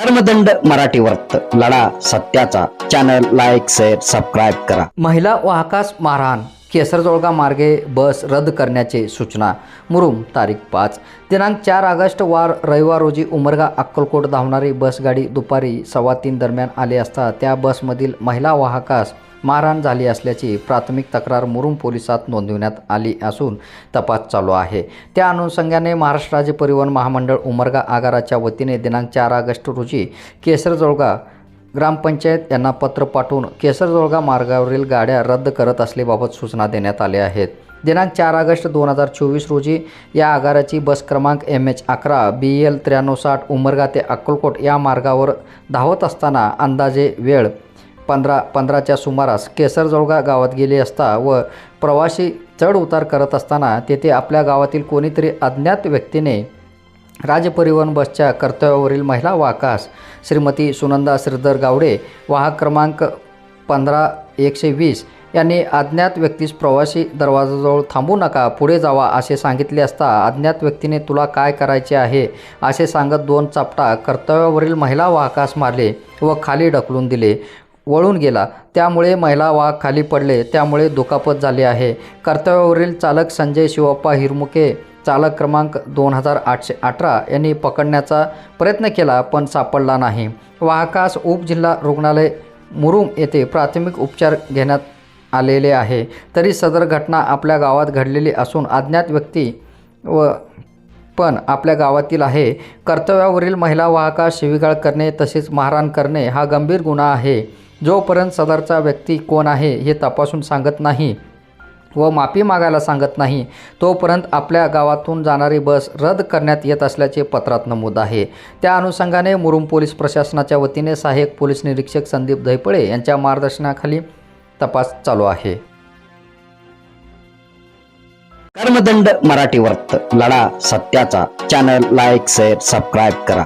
कर्मदंड मराठी वर्त लढा सत्याचा. चॅनल लाईक शेअर सबस्क्राईब करा. महिला वाहकास मारहाण. केसरजोळगा मार्गे बस रद्द करण्याचे सूचना. मुरुम तारीख पाच. दिनांक चार ऑगस्ट वार रविवार रोजी उमरगा अक्कलकोट धावणारी बसगाडी दुपारी सव्वा तीन दरम्यान आली असता त्या बसमधील महिला वाहकास मारहाण झाली असल्याची प्राथमिक तक्रार मुरुम पोलिसात नोंदविण्यात आली असून तपास चालू आहे. त्या अनुषंगाने महाराष्ट्र राज्य परिवहन महामंडळ उमरगा आगाराच्या वतीने दिनांक चार ऑगस्ट रोजी केसरजोळगा ग्रामपंचायत यांना पत्र पाठवून केसरजोळगा मार्गावरील गाड्या रद्द करत असल्याबाबत सूचना देण्यात आल्या आहेत. दिनांक चार ऑगस्ट दोन हजार चोवीस रोजी या आगाराची बस क्रमांक एम एच अकरा बी एल त्र्याण्णव साठ उमरगा ते अक्कलकोट या मार्गावर धावत असताना अंदाजे वेळ पंधरा पंधराच्या सुमारास केसरजोळगा गावात गेले असता व प्रवासी चढ उतार करत असताना तेथे आपल्या गावातील कोणीतरी अज्ञात व्यक्तीने राजपरिवहन बसच्या कर्तव्यावरील महिला वाहकास श्रीमती सुनंदा श्रीधर गावडे वाहक क्रमांक पंधरा एकशे वीस यांनी अज्ञात व्यक्तीस प्रवासी दरवाजाजवळ थांबू नका पुढे जावा असे सांगितले असता अज्ञात व्यक्तीने तुला काय करायचे आहे असे सांगत दोन चापटा कर्तव्यावरील महिला वाहकास मारले व खाली ढकलून दिले. वळून गेला. त्यामुळे महिला वाहक खाली पडले. त्यामुळे दुखापत झाली आहे. कर्तव्यावरील चालक संजय शिवप्पा हिरमुके चालक क्रमांक दोन हजार आठशे अठरा यांनी पकडण्याचा प्रयत्न केला पण सापडला नाही. वाहकास उपजिल्हा रुग्णालय मुरुम येथे प्राथमिक उपचार घेण्यात आलेले आहे. तरी सदर घटना आपल्या गावात घडलेली असून अज्ञात व्यक्ती व पण आपल्या गावातील आहे. कर्तव्यावरील महिला वाहकास शिवीगाळ करणे तसेच मारहाण करणे हा गंभीर गुन्हा आहे. जोपर्यंत सदरचा व्यक्ती कोण आहे हे तपासून सांगत नाही व माफी मागायला सांगत नाही तोपर्यंत आपल्या गावातून जाणारी बस रद्द करण्यात येत असल्याचे पत्रात नमूद आहे. त्या अनुषंगाने मुरुम पोलीस प्रशासनाच्या वतीने सहाय्यक पोलीस निरीक्षक संदीप धैपळे यांच्या मार्गदर्शनाखाली तपास चालू आहे. कर्मदंड मराठी वर्त लढा सत्याचा. चॅनल लाईक शेअर सबस्क्राईब करा.